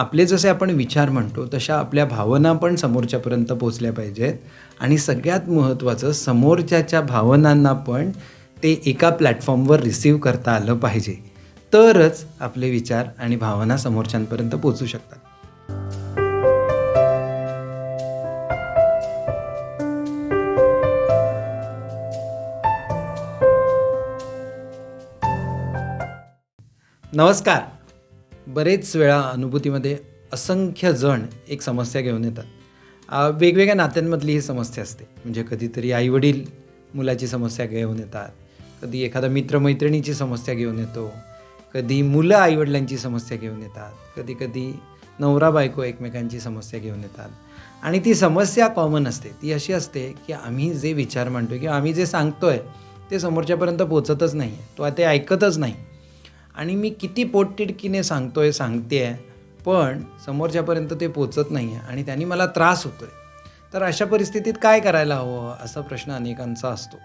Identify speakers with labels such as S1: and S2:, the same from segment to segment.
S1: आपले जसे आपण विचार म्हणतो तशा आपल्या भावना पण समोरच्यापर्यंत पोचल्या पाहिजेत. आणि सगळ्यात महत्त्वाचं समोरच्याच्या भावनांना पण ते एका प्लॅटफॉर्मवर रिसीव करता आलं पाहिजे. तरच आपले विचार आणि भावना समोरच्यांपर्यंत पोचू शकतात. नमस्कार. बरेच वेळा अनुभूतीमध्ये असंख्य जण एक समस्या घेऊन येतात. वेगवेगळ्या नात्यांमधली ही समस्या असते. म्हणजे कधीतरी आईवडील मुलाची समस्या घेऊन येतात. कधी एखादा मित्रमैत्रिणीची समस्या घेऊन येतो. कधी मुलं आईवडिलांची समस्या घेऊन येतात. कधी कधी नवरा बायको एकमेकांची समस्या घेऊन येतात. आणि ती समस्या कॉमन असते. ती अशी असते की आम्ही जे विचार मांडतो किंवा आम्ही जे सांगतोय ते समोरच्यापर्यंत पोचतच नाही. तो ते ऐकतच नाही. आणि मी किती पोटतिडकीने सांगतोय सांगते आहे पण समोरच्यापर्यंत ते पोचत नाही आहे आणि त्यांनी मला त्रास होतो आहे तर अशा परिस्थितीत काय करायला हवं असा प्रश्न अनेकांचा असतो.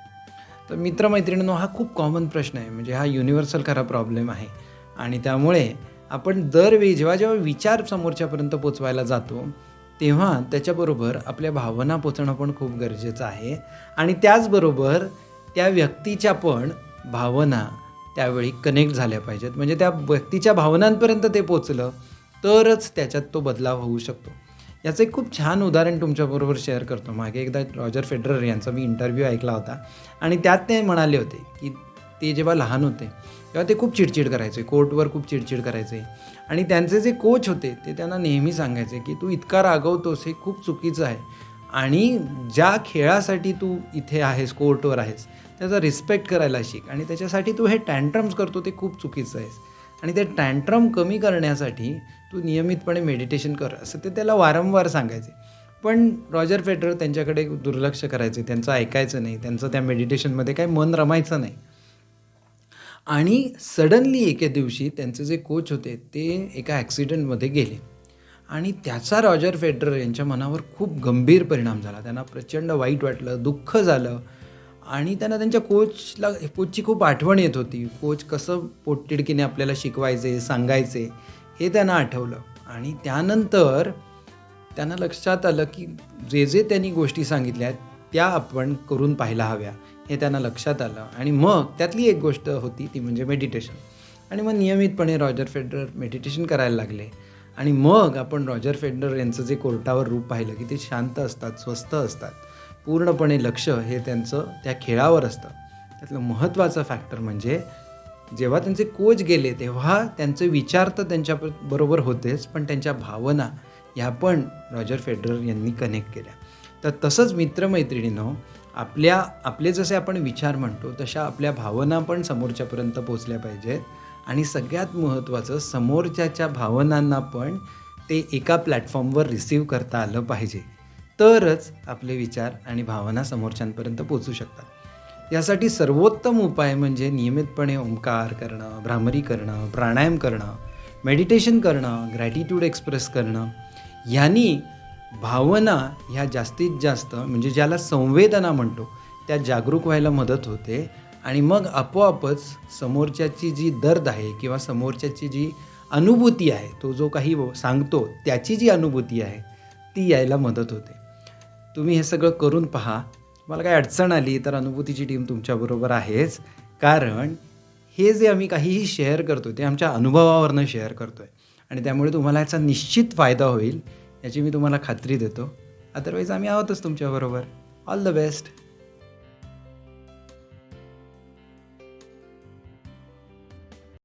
S1: तर मित्रमैत्रिणींनो हा खूप कॉमन प्रश्न आहे. म्हणजे हा युनिव्हर्सल खरा प्रॉब्लेम आहे. आणि त्यामुळे आपण दरवेळी जेव्हा जेव्हा विचार समोरच्यापर्यंत पोचवायला जातो तेव्हा त्याच्याबरोबर आपल्या भावना पोचणं पण खूप गरजेचं आहे. आणि त्याचबरोबर त्या व्यक्तीच्या पण भावना त्यावेळी कनेक्ट झाल्या पाहिजेत. म्हणजे त्या व्यक्तीच्या भावनांपर्यंत ते पोचलं तरच त्याच्यात तो बदलाव होऊ शकतो. याचं एक खूप छान उदाहरण तुमच्याबरोबर शेअर करतो. मागे एकदा रॉजर फेडरर यांचा मी इंटरव्ह्यू ऐकला होता. आणि त्यात ते म्हणाले होते की ते जेव्हा लहान होते तेव्हा ते खूप चिडचिड करायचे. कोर्टवर खूप चिडचिड करायचे. आणि त्यांचे जे कोच होते ते त्यांना नेहमी सांगायचे की तू इतका रागवतोस हे खूप चुकीचं आहे. आणि ज्या खेळासाठी तू इथे आहेस कोर्टवर आहेस त्याचा रिस्पेक्ट करायला शिक. आणि त्याच्यासाठी तू हे टँट्रम्स करतो ते खूप चुकीचं आहेस. आणि ते टँट्रम कमी करण्यासाठी तू नियमितपणे मेडिटेशन कर असं ते त्याला वारंवार सांगायचे. पण रॉजर फेडरर त्यांच्याकडे दुर्लक्ष करायचे त्यांचं ऐकायचं नाही त्यांचं त्या मेडिटेशनमध्ये काही मन रमायचं नाही. आणि सडनली एके दिवशी त्यांचे जे कोच होते ते एका ॲक्सिडेंटमध्ये गेले. आणि त्याचा रॉजर फेडरर यांच्या मनावर खूप गंभीर परिणाम झाला. त्यांना प्रचंड वाईट वाटलं दुःख झालं आणि त्यांना त्यांच्या कोचला कोचची खूप आठवण येत होती. कोच कसं पोटतिडकीने आपल्याला शिकवायचे सांगायचे हे त्यांना आठवलं. आणि त्यानंतर त्यांना लक्षात आलं की जे जे त्यांनी गोष्टी सांगितल्या त्या आपण करून पाहायला हव्या हे त्यांना लक्षात आलं. आणि मग त्यातली एक गोष्ट होती ती म्हणजे मेडिटेशन आणि मग नियमितपणे रॉजर फेडरर मेडिटेशन करायला लागले. आणि मग आपण रॉजर फेडरर यांचं जे कोर्टावर रूप पाहिलं की ते शांत असतात स्वस्थ असतात. पूर्णपणे लक्ष हे त्यांचं त्या खेळावर असतं. त्यातलं महत्त्वाचं फॅक्टर म्हणजे जेव्हा त्यांचे कोच गेले तेव्हा त्यांचे विचार तर त्यांच्या बरोबर होतेच पण त्यांच्या भावना ह्या पण रॉजर फेडरर यांनी कनेक्ट केल्या. तर तसंच मित्रमैत्रिणीनं आपल्या आपले जसे आपण विचार म्हणतो तशा आपल्या भावना पण समोरच्यापर्यंत पोचल्या पाहिजेत. आणि सगळ्यात महत्त्वाचं समोरच्याच्या भावनांना पण ते एका प्लॅटफॉर्मवर रिसीव्ह करता आलं पाहिजे. तरच आपले विचार आणि भावना समोरच्यांपर्यंत पोचू शकतात. यासाठी सर्वोत्तम उपाय म्हणजे नियमितपणे ओंकार करणं भ्रामरी करणं प्राणायाम करणं मेडिटेशन करणं ग्रॅटिट्यूड एक्सप्रेस करणं. ह्यांनी भावना ह्या जास्तीत जास्त म्हणजे ज्याला संवेदना म्हणतो त्या जागरूक व्हायला मदत होते आणि मग आपोआपच समोरच्याची जी दर्द आहे किंवा समोरच्याची जी अनुभूती आहे तो जो काही सांगतो त्याची जी अनुभूती आहे ती यायला मदत होते. तुम्ही हे सगळं करून पहा. मला काय अडचण आली तर अनुभूतीची टीम तुमच्याबरोबर आहेच. कारण हे जे आम्ही काहीही शेअर करतो ते आमच्या अनुभवावरनं शेअर करतो आहे आणि त्यामुळे तुम्हाला याचा निश्चित फायदा होईल याची मी तुम्हाला खात्री देतो. अदरवाईज आम्ही आहोतच तुमच्याबरोबर ऑल द बेस्ट